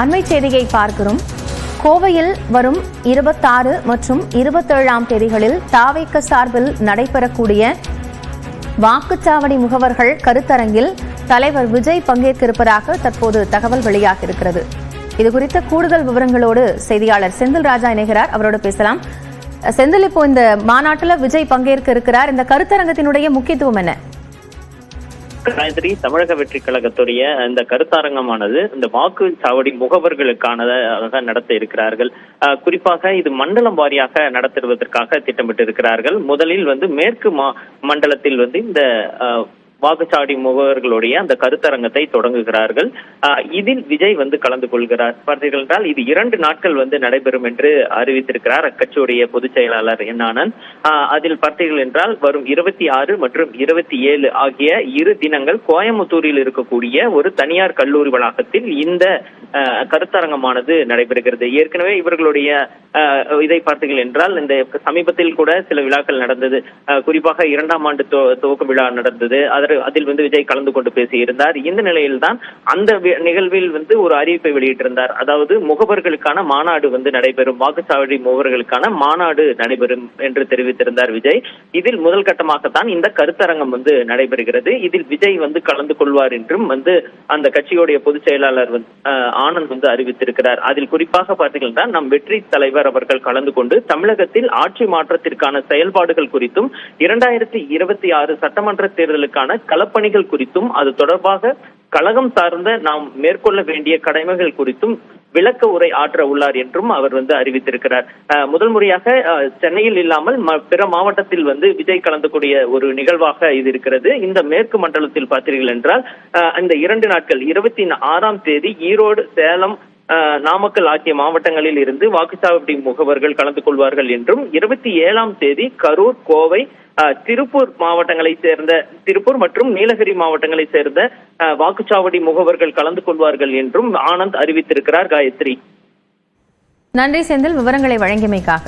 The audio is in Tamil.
அண்மை செய்தியை பார்க்கிறோம். கோவையில் வரும் இருபத்தாறு மற்றும் இருபத்தேழாம் தேதிகளில் தாவைக்க சார்பில் நடைபெறக்கூடிய வாக்குச்சாவடி முகவர்கள் கருத்தரங்கில் தலைவர் விஜய் பங்கேற்க இருப்பதாக தற்போது தகவல் வெளியாகியிருக்கிறது. இதுகுறித்த கூடுதல் விவரங்களோடு செய்தியாளர் செந்தில் ராஜா இணைகிறார். அவரோடு பேசலாம். செந்தில் இப்போ இந்த மாநாட்டில் விஜய் பங்கேற்க இருக்கிறார். இந்த கருத்தரங்கத்தினுடைய முக்கியத்துவம் என்ன? காயத்ரி தமிழக வெற்றி கழகத்துடைய இந்த கருத்தரங்கமானது இந்த வாக்குச்சாவடி முகவர்களுக்கானதாக நடத்த இருக்கிறார்கள். குறிப்பாக இது மண்டலம் வாரியாக நடத்துவதற்காக திட்டமிட்டு இருக்கிறார்கள் முதலில் வந்து மேற்கு மா- மண்டலத்தில் வந்து இந்த வாக்குச்சாவடி முகவர்களுடைய அந்த கருத்தரங்கத்தை தொடங்குகிறார்கள். இதில் விஜய் வந்து கலந்து கொள்கிறார். பார்த்தீர்கள் என்றால் இது இரண்டு நாட்கள் வந்து நடைபெறும் என்று அறிவித்திருக்கிறார் அக்கட்சியுடைய பொதுச் செயலாளர் என் ஆனந்த் அதில் பார்த்தீர்கள் என்றால் வரும் இருபத்தி ஆறு மற்றும் இருபத்தி ஏழு ஆகிய இரு தினங்கள் கோயம்புத்தூரில் இருக்கக்கூடிய ஒரு தனியார் கல்லூரி வளாகத்தில் இந்த கருத்தரங்கமானது நடைபெறுகிறது. ஏற்கனவே இவர்களுடைய இதை பார்த்தீர்கள் என்றால் இந்த சமீபத்தில் கூட சில விழாக்கள் நடந்தது. அஹ், குறிப்பாக இரண்டாம் ஆண்டு துவக்க விழா நடந்தது. அதற்கு அதில் வந்து விஜய் கலந்து கொண்டு பேசியிருந்தார். இந்த நிலையில்தான் அந்த நிகழ்வில் வந்து ஒரு அறிவிப்பை வெளியிட்டிருந்தார். அதாவது முகவர்களுக்கான மாநாடு வந்து நடைபெறும் வாக்குச்சாவடி முகவர்களுக்கான மாநாடு நடைபெறும் என்று தெரிவித்திருந்தார் விஜய். இதில் முதல் கட்டமாகத்தான் இந்த கருத்தரங்கம் வந்து நடைபெறுகிறது. இதில் விஜய் வந்து கலந்து கொள்வார் என்றும் வந்து அந்த கட்சியுடைய பொதுச் செயலாளர் வந்து, ஆனந்த் வந்து அறிவித்திருக்கிறார். அதில் குறிப்பாக பார்த்தீங்கன்னா நம் வெற்றி தலைவர் அவர்கள் கலந்து கொண்டு தமிழகத்தில் ஆட்சி மாற்றத்திற்கான செயல்பாடுகள் குறித்தும் இரண்டாயிரத்தி இருபத்தி ஆறு சட்டமன்ற தேர்தலுக்கான களப்பணிகள் குறித்தும் அது தொடர்பாக கழகம் சார்ந்த நாம் மேற்கொள்ள வேண்டிய கடமைகள் குறித்தும் விளக்க உரை ஆற்ற உள்ளார் என்றும் அவர் வந்து அறிவித்திருக்கிறார். அஹ், முதல் முறையாக அஹ், சென்னையில் இல்லாமல் பிற மாவட்டத்தில் வந்து விஜய் கலந்துக்கூடிய ஒரு நிகழ்வாக இது இருக்கிறது. இந்த மேற்கு மண்டலத்தில் பார்த்தீர்கள் என்றால் இந்த இரண்டு நாட்கள் இருபத்தி ஆறாம் தேதி ஈரோடு சேலம் நாமக்கல் ஆகிய மாவட்டங்களில் இருந்து வாக்குச்சாவடி முகவர்கள் கலந்து கொள்வார்கள் என்றும் இருபத்தி ஏழாம் தேதி கரூர் கோவை திருப்பூர் மாவட்டங்களை சேர்ந்த திருப்பூர் மற்றும் நீலகிரி மாவட்டங்களை சேர்ந்த வாக்குச்சாவடி முகவர்கள் கலந்து கொள்வார்கள் என்றும் ஆனந்த் அறிவித்திருக்கிறார் காயத்ரி. நன்றி செந்தில். விவரங்களை வழங்கியமைக்காக.